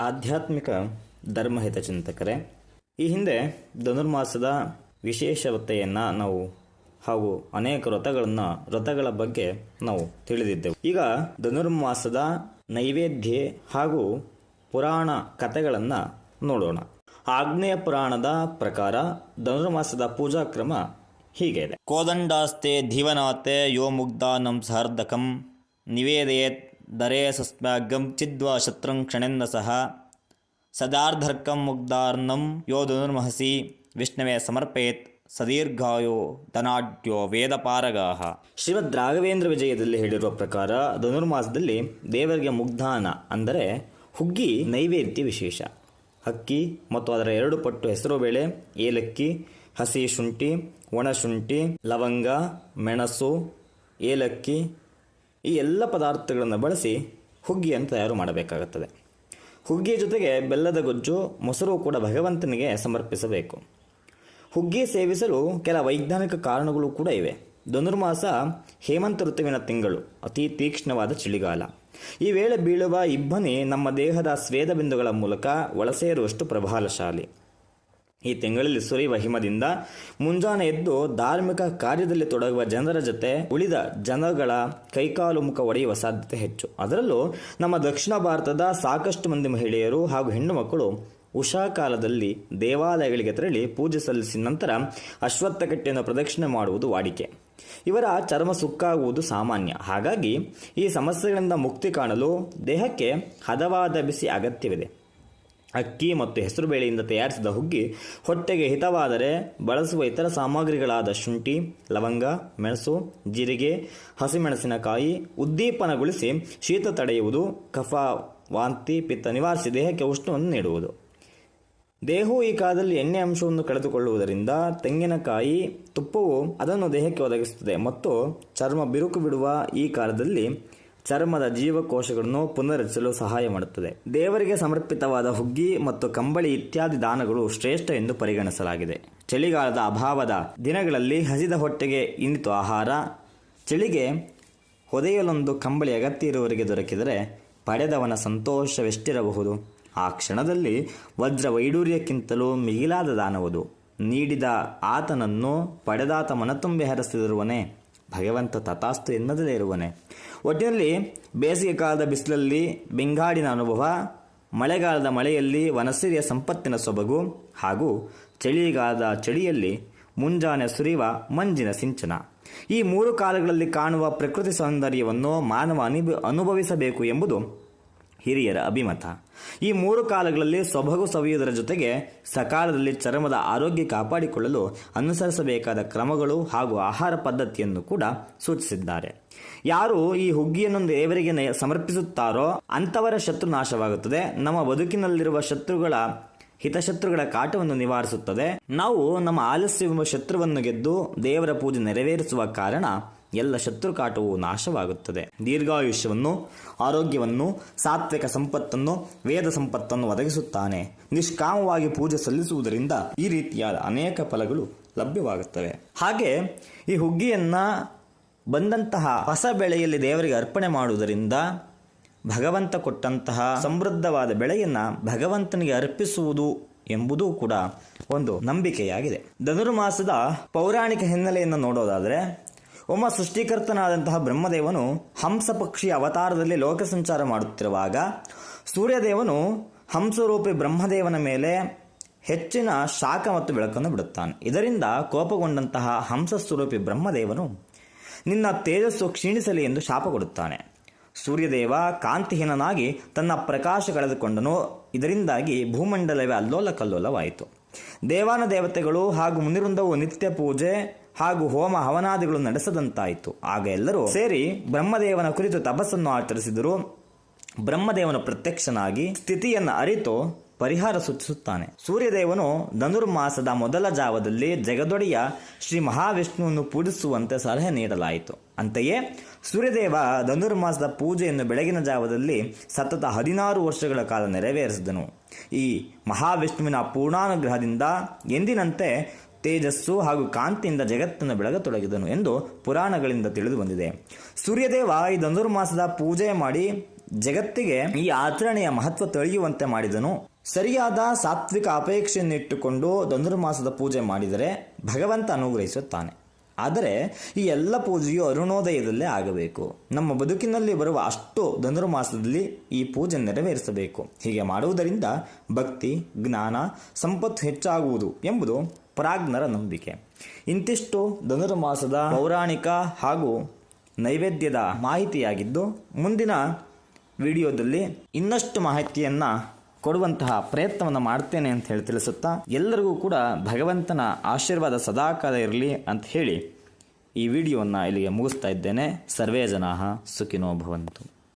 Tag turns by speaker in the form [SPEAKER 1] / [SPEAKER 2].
[SPEAKER 1] ಆಧ್ಯಾತ್ಮಿಕ ಧರ್ಮಹಿತ ಚಿಂತಕರೇ, ಈ ಹಿಂದೆ ಧನುರ್ಮಾಸದ ವಿಶೇಷತೆಯನ್ನು ನಾವು ಹಾಗೂ ಅನೇಕ ವ್ರತಗಳನ್ನು, ವ್ರತಗಳ ಬಗ್ಗೆ ನಾವು ತಿಳಿದಿದ್ದೆವು. ಈಗ ಧನುರ್ಮಾಸದ ನೈವೇದ್ಯ ಹಾಗೂ ಪುರಾಣ ಕಥೆಗಳನ್ನು ನೋಡೋಣ. ಆಗ್ನೇಯ ಪುರಾಣದ ಪ್ರಕಾರ ಧನುರ್ಮಾಸದ ಪೂಜಾ ಕ್ರಮ ಹೀಗೆ ಇದೆ. ಕೋದಂಡಾಸ್ತೆ ಧೀವನಾತೆ ಯೋ ಮುಗ್ಧಾನಂ ಸಹರ್ಧಕಂ ನಿವೇದಯೇತ್ ದರೇ ಸಸ್ಮ್ಯಾಗಂ ಚಿದ್ವಾ ಶತ್ರುಂ ಕ್ಷಣೆನ್ನ ಸಹ ಸದಾರ್ಧರ್ಕಂ ಮುಗ್ಧಾರ್ನಂ ಯೋ ಧನುರ್ಮಹಸಿ ವಿಷ್ಣುವೆ ಸಮರ್ಪಯೇತ್ ಸದೀರ್ಘಾಯೋ ಧನಾಢ್ಯೋ ವೇದಪಾರಗಾಹ ಶ್ರೀಮದ್ ರಾಘವೇಂದ್ರ ವಿಜಯದಲ್ಲಿ ಹೇಳಿರುವ ಪ್ರಕಾರ, ಧನುರ್ಮಾಸದಲ್ಲಿ ದೇವರಿಗೆ ಮುಗ್ಧಾನ ಅಂದರೆ ಹುಗ್ಗಿ ನೈವೇದ್ಯ ವಿಶೇಷ. ಅಕ್ಕಿ ಮತ್ತು ಅದರ ಎರಡು ಪಟ್ಟು ಹೆಸರು ಬೇಳೆ, ಏಲಕ್ಕಿ, ಹಸಿ ಶುಂಠಿ ಒಣಶುಂಠಿ ಲವಂಗ, ಮೆಣಸು, ಏಲಕ್ಕಿ ಈ ಎಲ್ಲ ಪದಾರ್ಥಗಳನ್ನು ಬಳಸಿ ಹುಗ್ಗಿಯನ್ನು ತಯಾರು ಮಾಡಬೇಕಾಗುತ್ತದೆ. ಹುಗ್ಗಿಯ ಜೊತೆಗೆ ಬೆಲ್ಲದ ಗೊಜ್ಜು, ಮೊಸರು ಕೂಡ ಭಗವಂತನಿಗೆ ಸಮರ್ಪಿಸಬೇಕು. ಹುಗ್ಗಿ ಸೇವಿಸಲು ಕೆಲ ವೈಜ್ಞಾನಿಕ ಕಾರಣಗಳು ಕೂಡ ಇವೆ. ಧನುರ್ಮಾಸ ಹೇಮಂತ ಋತುವಿನ ತಿಂಗಳು, ಅತಿ ತೀಕ್ಷ್ಣವಾದ ಚಳಿಗಾಲ. ಈ ವೇಳೆ ಬೀಳುವ ಇಬ್ಬನಿ ನಮ್ಮ ದೇಹದ ಸ್ವೇದ ಬಿಂದುಗಳ ಮೂಲಕ ಒಳಸೇರುವಷ್ಟು ಪ್ರಭಾವಶಾಲಿ. ಈ ತಿಂಗಳಲ್ಲಿ ಸುರಿಯುವ ಹಿಮದಿಂದ ಮುಂಜಾನೆ ಎದ್ದು ಧಾರ್ಮಿಕ ಕಾರ್ಯದಲ್ಲಿ ತೊಡಗುವ ಜನರ ಜೊತೆ ಉಳಿದ ಜನಗಳ ಕೈಕಾಲು ಮುಖ ಒಡೆಯುವ ಸಾಧ್ಯತೆ ಹೆಚ್ಚು. ಅದರಲ್ಲೂ ನಮ್ಮ ದಕ್ಷಿಣ ಭಾರತದ ಸಾಕಷ್ಟು ಮಂದಿ ಮಹಿಳೆಯರು ಹಾಗೂ ಹೆಣ್ಣು ಮಕ್ಕಳು ಉಷಾ ಕಾಲದಲ್ಲಿ ದೇವಾಲಯಗಳಿಗೆ ತೆರಳಿ ಪೂಜೆ ಸಲ್ಲಿಸಿದ ನಂತರ ಅಶ್ವತ್ಥಕಟ್ಟೆಯನ್ನು ಪ್ರದಕ್ಷಿಣೆ ಮಾಡುವುದು ವಾಡಿಕೆ. ಇವರ ಚರ್ಮ ಸುಕ್ಕಾಗುವುದು ಸಾಮಾನ್ಯ. ಹಾಗಾಗಿ ಈ ಸಮಸ್ಯೆಗಳಿಂದ ಮುಕ್ತಿ ಕಾಣಲು ದೇಹಕ್ಕೆ ಹದವಾದ ಬಿಸಿ ಅಗತ್ಯವಿದೆ. ಅಕ್ಕಿ ಮತ್ತು ಹೆಸರುಬೇಳೆಯಿಂದ ತಯಾರಿಸಿದ ಹುಗ್ಗಿ ಹೊಟ್ಟೆಗೆ ಹಿತವಾದರೆ ಬಳಸುವ ಇತರ ಸಾಮಗ್ರಿಗಳಾದ ಶುಂಠಿ, ಲವಂಗ, ಮೆಣಸು, ಜೀರಿಗೆ, ಹಸಿಮೆಣಸಿನಕಾಯಿ ಉದ್ದೀಪನಗೊಳಿಸಿ ಶೀತ ತಡೆಯುವುದು, ಕಫ, ವಾಂತಿ, ಪಿತ್ತ ನಿವಾರಿಸಿ ದೇಹಕ್ಕೆ ಉಷ್ಣವನ್ನು ನೀಡುವುದು. ದೇಹವು ಈ ಕಾಲದಲ್ಲಿ ಎಣ್ಣೆ ಅಂಶವನ್ನು ಕಳೆದುಕೊಳ್ಳುವುದರಿಂದ ತೆಂಗಿನಕಾಯಿ ತುಪ್ಪವು ಅದನ್ನು ದೇಹಕ್ಕೆ ಒದಗಿಸುತ್ತದೆ ಮತ್ತು ಚರ್ಮ ಬಿರುಕು ಬಿಡುವ ಈ ಕಾಲದಲ್ಲಿ ಚರ್ಮದ ಜೀವಕೋಶಗಳನ್ನು ಪುನರಚಿಸಲು ಸಹಾಯ ಮಾಡುತ್ತದೆ. ದೇವರಿಗೆ ಸಮರ್ಪಿತವಾದ ಹುಗ್ಗಿ ಮತ್ತು ಕಂಬಳಿ ಇತ್ಯಾದಿ ದಾನಗಳು ಶ್ರೇಷ್ಠ ಎಂದು ಪರಿಗಣಿಸಲಾಗಿದೆ. ಚಳಿಗಾಲದ ಅಭಾವದ ದಿನಗಳಲ್ಲಿ ಹಸಿದ ಹೊಟ್ಟೆಗೆ ಇನ್ನಿತು ಆಹಾರ. ಚಳಿಗೆ ಹೊದೆಯಲೊಂದು ಕಂಬಳಿ ಅಗತ್ಯ ಇರುವವರಿಗೆ ದೊರಕಿದರೆ ಪಡೆದವನ ಸಂತೋಷವೆಷ್ಟಿರಬಹುದು. ಆ ಕ್ಷಣದಲ್ಲಿ ವಜ್ರ ವೈಡೂರ್ಯಕ್ಕಿಂತಲೂ ಮಿಗಿಲಾದ ದಾನವದು. ನೀಡಿದ ಆತನನ್ನು ಪಡೆದಾತ ಮನತುಂಬಿ ಹರಿಸಿದಿರುವನೇ. ಭಗವಂತ ತಥಾಸ್ತು ಎನ್ನದಲೇ ಇರುವನೆ. ಒಟ್ಟಿನಲ್ಲಿ ಬೇಸಿಗೆ ಕಾಲದ ಬಿಸಿಲಲ್ಲಿ ಬೆಂಗಾಡಿನ ಅನುಭವ, ಮಳೆಗಾಲದ ಮಳೆಯಲ್ಲಿ ವನಸಿರಿಯ ಸಂಪತ್ತಿನ ಸೊಬಗು ಹಾಗೂ ಚಳಿಗಾಲದ ಚಳಿಯಲ್ಲಿ ಮುಂಜಾನೆ ಸುರಿಯುವ ಮಂಜಿನ ಸಿಂಚನ. ಈ ಮೂರು ಕಾಲಗಳಲ್ಲಿ ಕಾಣುವ ಪ್ರಕೃತಿ ಸೌಂದರ್ಯವನ್ನು ಮಾನವ ಅನುಭ ಅನುಭವಿಸಬೇಕು ಎಂಬುದು ಹಿರಿಯರ ಅಭಿಮತ. ಈ ಮೂರು ಕಾಲಗಳಲ್ಲಿ ಸೊಬಗು ಸವಿಯುವುದರ ಜೊತೆಗೆ ಸಕಾಲದಲ್ಲಿ ಚರ್ಮದ ಆರೋಗ್ಯ ಕಾಪಾಡಿಕೊಳ್ಳಲು ಅನುಸರಿಸಬೇಕಾದ ಕ್ರಮಗಳು ಹಾಗೂ ಆಹಾರ ಪದ್ಧತಿಯನ್ನು ಕೂಡ ಸೂಚಿಸಿದ್ದಾರೆ. ಯಾರು ಈ ಹುಗ್ಗಿಯನ್ನು ದೇವರಿಗೆ ಸಮರ್ಪಿಸುತ್ತಾರೋ ಅಂಥವರ ಶತ್ರು ನಾಶವಾಗುತ್ತದೆ. ನಮ್ಮ ಬದುಕಿನಲ್ಲಿರುವ ಶತ್ರುಗಳ ಹಿತಶತ್ರುಗಳ ಕಾಟವನ್ನು ನಿವಾರಿಸುತ್ತದೆ. ನಾವು ನಮ್ಮ ಆಲಸ್ಯವೆಂಬ ಶತ್ರುವನ್ನು ಗೆದ್ದು ದೇವರ ಪೂಜೆ ನೆರವೇರಿಸುವ ಕಾರಣ ಎಲ್ಲ ಶತ್ರು ಕಾಟವು ನಾಶವಾಗುತ್ತದೆ. ದೀರ್ಘಾಯುಷ್ಯವನ್ನು, ಆರೋಗ್ಯವನ್ನು, ಸಾತ್ವಿಕ ಸಂಪತ್ತನ್ನು, ವೇದ ಸಂಪತ್ತನ್ನು ಒದಗಿಸುತ್ತಾನೆ. ನಿಷ್ಕಾಮವಾಗಿ ಪೂಜೆ ಸಲ್ಲಿಸುವುದರಿಂದ ಈ ರೀತಿಯಾದ ಅನೇಕ ಫಲಗಳು ಲಭ್ಯವಾಗುತ್ತವೆ. ಹಾಗೆ ಈ ಹುಗ್ಗಿಯನ್ನು ಬಂದಂತಹ ಹೊಸ ಬೆಳೆಯಲ್ಲಿ ದೇವರಿಗೆ ಅರ್ಪಣೆ ಮಾಡುವುದರಿಂದ ಭಗವಂತ ಕೊಟ್ಟಂತಹ ಸಮೃದ್ಧವಾದ ಬೆಳೆಯನ್ನು ಭಗವಂತನಿಗೆ ಅರ್ಪಿಸುವುದು ಎಂಬುದೂ ಕೂಡ ಒಂದು ನಂಬಿಕೆಯಾಗಿದೆ. ಧನುರ್ಮಾಸದ ಪೌರಾಣಿಕ ಹಿನ್ನೆಲೆಯನ್ನು ನೋಡೋದಾದರೆ, ಒಮ್ಮ ಸೃಷ್ಟಿಕರ್ತನಾದಂತಹ ಬ್ರಹ್ಮದೇವನು ಹಂಸ ಪಕ್ಷಿಯ ಅವತಾರದಲ್ಲಿ ಲೋಕ ಸಂಚಾರ ಮಾಡುತ್ತಿರುವಾಗ ಸೂರ್ಯದೇವನು ಹಂಸರೂಪಿ ಬ್ರಹ್ಮದೇವನ ಮೇಲೆ ಹೆಚ್ಚಿನ ಶಾಖ ಮತ್ತು ಬೆಳಕನ್ನು ಬಿಡುತ್ತಾನೆ. ಇದರಿಂದ ಕೋಪಗೊಂಡಂತಹ ಹಂಸ ಸ್ವರೂಪಿ ಬ್ರಹ್ಮದೇವನು ನಿನ್ನ ತೇಜಸ್ಸು ಕ್ಷೀಣಿಸಲಿ ಎಂದು ಶಾಪ ಕೊಡುತ್ತಾನೆ. ಸೂರ್ಯದೇವ ಕಾಂತಿಹೀನನಾಗಿ ತನ್ನ ಪ್ರಕಾಶ ಕಳೆದುಕೊಂಡನು. ಇದರಿಂದಾಗಿ ಭೂಮಂಡಲವೇ ಅಲ್ಲೋಲ ಕಲ್ಲೋಲವಾಯಿತು ದೇವಾನ ದೇವತೆಗಳು ಹಾಗೂ ಮುನಿವೃಂದವು ನಿತ್ಯ ಪೂಜೆ ಹಾಗೂ ಹೋಮ ಹವನಾದಿಗಳು ನಡೆಸದಂತಾಯಿತು. ಆಗ ಎಲ್ಲರೂ ಸೇರಿ ಬ್ರಹ್ಮದೇವನ ಕುರಿತು ತಪಸ್ಸನ್ನು ಆಚರಿಸಿದರು. ಬ್ರಹ್ಮದೇವನ ಪ್ರತ್ಯಕ್ಷನಾಗಿ ಸ್ಥಿತಿಯನ್ನು ಅರಿತು ಪರಿಹಾರ ಸೂಚಿಸುತ್ತಾನೆ. ಸೂರ್ಯದೇವನು ಧನುರ್ಮಾಸದ ಮೊದಲ ಜಾವದಲ್ಲಿ ಜಗದೊಡೆಯ ಶ್ರೀ ಮಹಾವಿಷ್ಣುವನ್ನು ಪೂಜಿಸುವಂತೆ ಸಲಹೆ ನೀಡಲಾಯಿತು. ಅಂತೆಯೇ ಸೂರ್ಯದೇವ ಧನುರ್ಮಾಸದ ಪೂಜೆಯನ್ನು ಬೆಳಗಿನ ಜಾವದಲ್ಲಿ ಸತತ ಹದಿನಾರು ವರ್ಷಗಳ ಕಾಲ ನೆರವೇರಿಸಿದನು. ಈ ಮಹಾವಿಷ್ಣುವಿನ ಪೂರ್ಣಾನುಗ್ರಹದಿಂದ ಎಂದಿನಂತೆ ತೇಜಸ್ಸು ಹಾಗೂ ಕಾಂತಿಯಿಂದ ಜಗತ್ತನ್ನು ಬೆಳಗತೊಡಗಿದನು ಎಂದು ಪುರಾಣಗಳಿಂದ ತಿಳಿದು ಬಂದಿದೆ ಸೂರ್ಯದೇವ ಈ ಧನುರ್ಮಾಸದ ಪೂಜೆ ಮಾಡಿ ಜಗತ್ತಿಗೆ ಈ ಆಚರಣೆಯ ಮಹತ್ವ ತಿಳಿಯುವಂತೆ ಮಾಡಿದನು. ಸರಿಯಾದ ಸಾತ್ವಿಕ ಅಪೇಕ್ಷೆಯನ್ನಿಟ್ಟುಕೊಂಡು ಧನುರ್ಮಾಸದ ಪೂಜೆ ಮಾಡಿದರೆ ಭಗವಂತ ಅನುಗ್ರಹಿಸುತ್ತಾನೆ. ಆದರೆ ಈ ಎಲ್ಲ ಪೂಜೆಯು ಅರುಣೋದಯದಲ್ಲೇ ಆಗಬೇಕು. ನಮ್ಮ ಬದುಕಿನಲ್ಲಿ ಬರುವ ಅಷ್ಟು ಧನುರ್ಮಾಸದಲ್ಲಿ ಈ ಪೂಜೆ ನೆರವೇರಿಸಬೇಕು. ಹೀಗೆ ಮಾಡುವುದರಿಂದ ಭಕ್ತಿ, ಜ್ಞಾನ, ಸಂಪತ್ತು ಹೆಚ್ಚಾಗುವುದು ಎಂಬುದು ಪ್ರಾಜ್ಞರ ನಂಬಿಕೆ. ಇಂತಿಷ್ಟು ಧನುರ್ಮಾಸದ ಪೌರಾಣಿಕ ಹಾಗೂ ನೈವೇದ್ಯದ ಮಾಹಿತಿಯಾಗಿದ್ದು, ಮುಂದಿನ ವಿಡಿಯೋದಲ್ಲಿ ಇನ್ನಷ್ಟು ಮಾಹಿತಿಯನ್ನು ಕೊಡುವಂತಹ ಪ್ರಯತ್ನವನ್ನು ಮಾಡ್ತೇನೆ ಅಂತ ಹೇಳಿ ತಿಳಿಸುತ್ತಾ ಎಲ್ಲರಿಗೂ ಕೂಡ ಭಗವಂತನ ಆಶೀರ್ವಾದ ಸದಾಕಾಲ ಇರಲಿ ಅಂತ ಹೇಳಿ ಈ ವಿಡಿಯೋವನ್ನು ಇಲ್ಲಿಗೆ ಮುಗಿಸ್ತಾ ಇದ್ದೇನೆ. ಸರ್ವೇ ಜನಾಹ ಸುಖಿನೋ ಭವಂತು.